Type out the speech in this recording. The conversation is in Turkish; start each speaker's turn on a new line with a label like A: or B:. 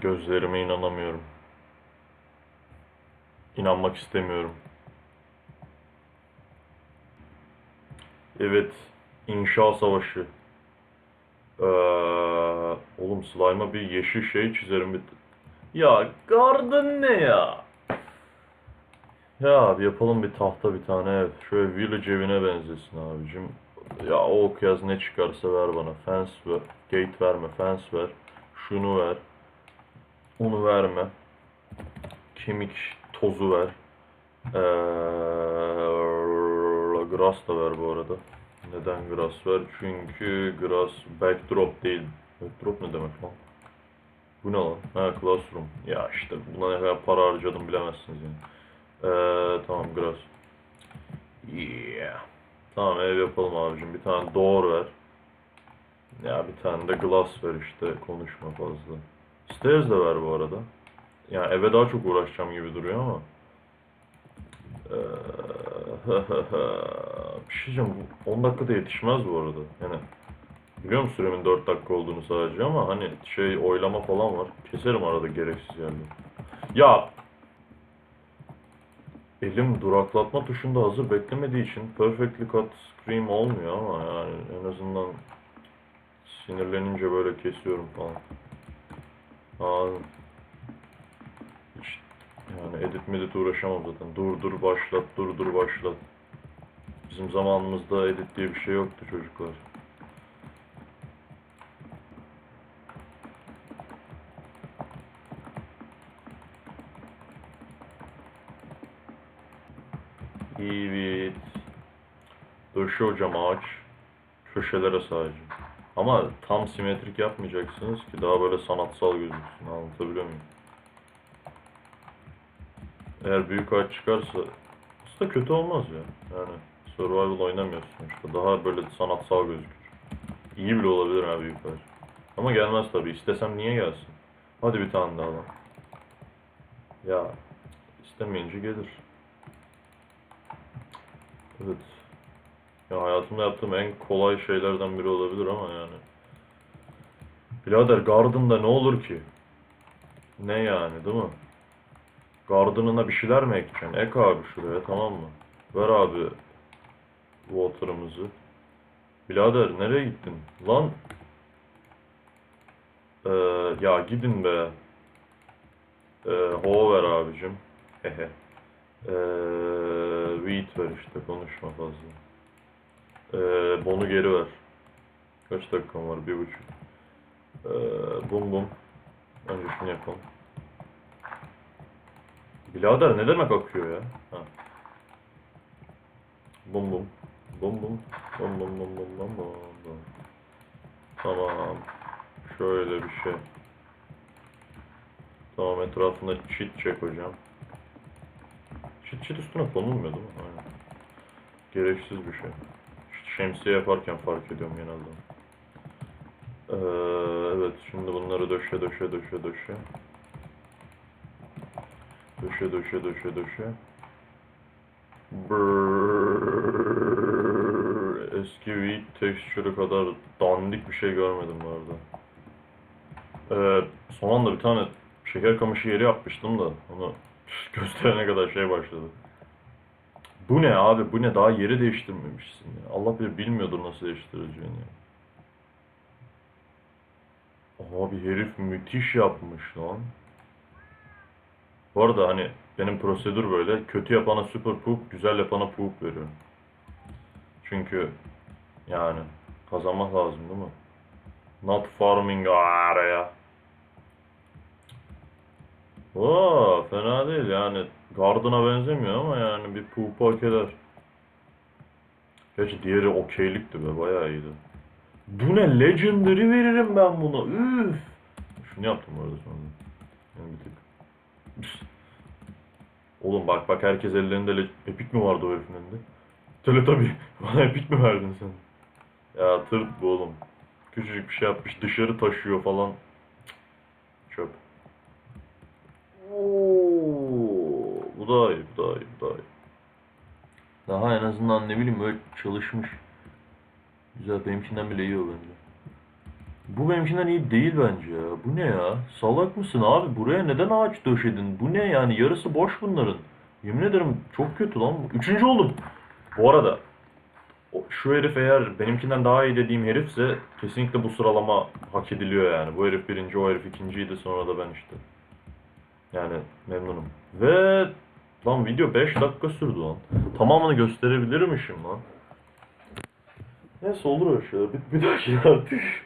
A: Gözlerime inanamıyorum. İnanmak istemiyorum. Evet, inşa savaşı. Ee, oğlum slime'a bir yeşil şey çizerim bir... Ya garden ne ya? Ya abi yapalım bir tahta bir tane ev. Şöyle village evine benzesin abicim. Ya o ok yaz ne çıkarsa ver bana. Fence ver. Gate verme. Fence ver. Şunu ver. Onu verme. Kemik tozu ver. Ee, grass da ver bu arada. Neden grass ver? Çünkü grass backdrop değil. Backdrop ne demek lan? Bu ne lan? Ha classroom. Ya işte buna ne kadar para harcadım bilemezsiniz yani. Ee, tamam grass. Yeah. Tamam ev yapalım abicim. Bir tane door ver. Ya bir tane de glass ver işte. Konuşma fazla. Stairs de ver bu arada. Yani eve daha çok uğraşacağım gibi duruyor ama. Ee, bir şey diyeceğim. bu 10 dakikada yetişmez bu arada. Yani biliyorum süremin 4 dakika olduğunu sadece ama hani şey oylama falan var. Keserim arada gereksiz yerleri. Ya Elim duraklatma tuşunda hazır beklemediği için perfectly cut scream olmuyor ama yani en azından sinirlenince böyle kesiyorum falan. Yani edit medit uğraşamam zaten. Dur dur başlat, dur dur başlat. Bizim zamanımızda edit diye bir şey yoktu çocuklar. Evet. Döşe hocam ağaç. Köşelere sadece. Ama tam simetrik yapmayacaksınız ki daha böyle sanatsal gözüksün. Anlatabiliyor muyum? Eğer büyük ağaç çıkarsa aslında kötü olmaz ya. Yani survival oynamıyorsun işte. Daha böyle sanatsal gözükür. İyi bile olabilir ha büyük ağaç. Ama gelmez tabii. İstesem niye gelsin? Hadi bir tane daha lan. Ya istemeyince gelir. Evet. Ya hayatımda yaptığım en kolay şeylerden biri olabilir ama yani. Birader Garden'da ne olur ki? Ne yani değil mi? Garden'ına bir şeyler mi ekeceksin? Ek abi şuraya tamam mı? Ver abi water'ımızı. Birader nereye gittin? Lan Ee, ya gidin be. Ee, ho ver abicim. Hehe. Ee, wheat ver işte konuşma fazla. Ee, bonu geri ver. Kaç dakikam var? Bir buçuk. Ee, bum bum. Önce şunu yapalım. Birader ne demek akıyor ya? Ha. Bum. Bum bum. Bum bum bum bum bum bum bum. Tamam. Şöyle bir şey. Tamam etrafında çit çek hocam. Çit çit üstüne konulmuyor değil mi? Aynen. Gereksiz bir şey. Şemsiye yaparken fark ediyorum genelde. Ee, evet şimdi bunları döşe döşe döşe döşe. Döşe döşe döşe döşe. Brrrr. Eski Wheat texture'ı kadar dandik bir şey görmedim bu arada. Ee, son anda bir tane şeker kamışı yeri yapmıştım da onu gösterene kadar şey başladı. Bu ne abi bu ne daha yeri değiştirmemişsin ya. Allah bilir bilmiyordur nasıl değiştireceğini. Abi herif müthiş yapmış lan. Bu arada hani benim prosedür böyle. Kötü yapana super poop, güzel yapana poop veriyorum. Çünkü yani kazanmak lazım değil mi? Not farming araya. Oo, fena değil yani. Garden'a benzemiyor ama yani bir poop hak eder. Gerçi diğeri okeylikti be bayağı iyiydi. Bu ne? Legendary veririm ben buna. Üf. Şunu yaptım bu arada sonra. Yani bir tık. Oğlum bak bak herkes ellerinde le- epik mi vardı o herifin elinde? Teletabi. Bana epik mi verdin sen? Ya tırt bu oğlum. Küçücük bir şey yapmış dışarı taşıyor falan. Çöp. Daha en azından ne bileyim böyle çalışmış. Güzel benimkinden bile iyi o bence. Bu benimkinden iyi değil bence ya. Bu ne ya? Salak mısın abi? Buraya neden ağaç döşedin? Bu ne yani? Yarısı boş bunların. Yemin ederim çok kötü lan. Üçüncü oldum. Bu arada şu herif eğer benimkinden daha iyi dediğim herifse kesinlikle bu sıralama hak ediliyor yani. Bu herif birinci, o herif ikinciydi sonra da ben işte. Yani memnunum. Ve lan video 5 dakika sürdü lan. Tamamını gösterebilirmişim lan. Neyse olur öyle şeyler. Bir, bir dahaki artık.